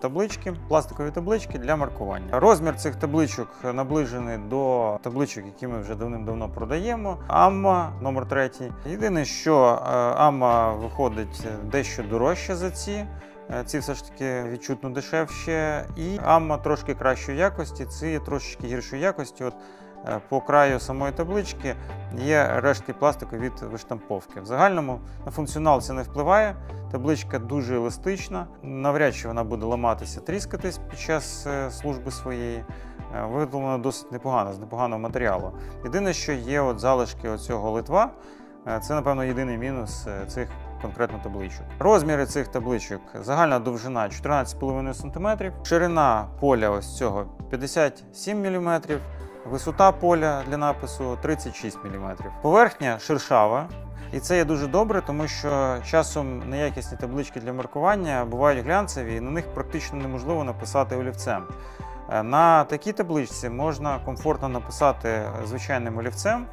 таблички, пластикові таблички для маркування. Розмір цих табличок наближений до табличок, які ми вже давним-давно продаємо. Амма номер третій. Єдине, що е, Амма виходить дещо дорожче за ці. Е, Ці все ж таки відчутно дешевше, і Амма трошки кращої якості, ці трошечки гіршої якості. От по краю самої таблички є рештки пластику від виштамповки. В загальному на функціонал це не впливає. Табличка дуже еластична, навряд чи вона буде ламатися, тріскатись під час е, служби своєї. Е, Виготовлена досить непогано, з непоганого матеріалу. Єдине, що є от залишки оцього литва, е, це, напевно, єдиний мінус е, цих конкретно табличок. Розміри цих табличок: загальна довжина 14,5 см, ширина поля ось цього 57 мм, висота поля для напису 36 мм. Поверхня шершава. І це є дуже добре, тому що часом неякісні таблички для маркування бувають глянцеві, і на них практично неможливо написати олівцем. Е, На такій табличці можна комфортно написати звичайним олівцем,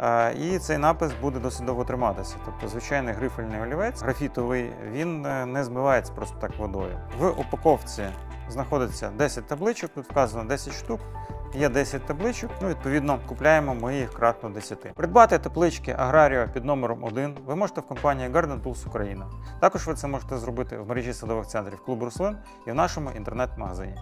е, і цей напис буде досить довго триматися. Тобто звичайний грифельний олівець, графітовий, він е, не змивається просто так водою. В упаковці знаходиться 10 табличок, тут вказано 10 штук. Є 10 табличок, ну відповідно купляємо ми їх кратно 10. Придбати таблички Аграріо під номером 1 ви можете в компанії Garden Tools Україна. Також ви це можете зробити в мережі садових центрів клуб Руслин і в нашому інтернет-магазині.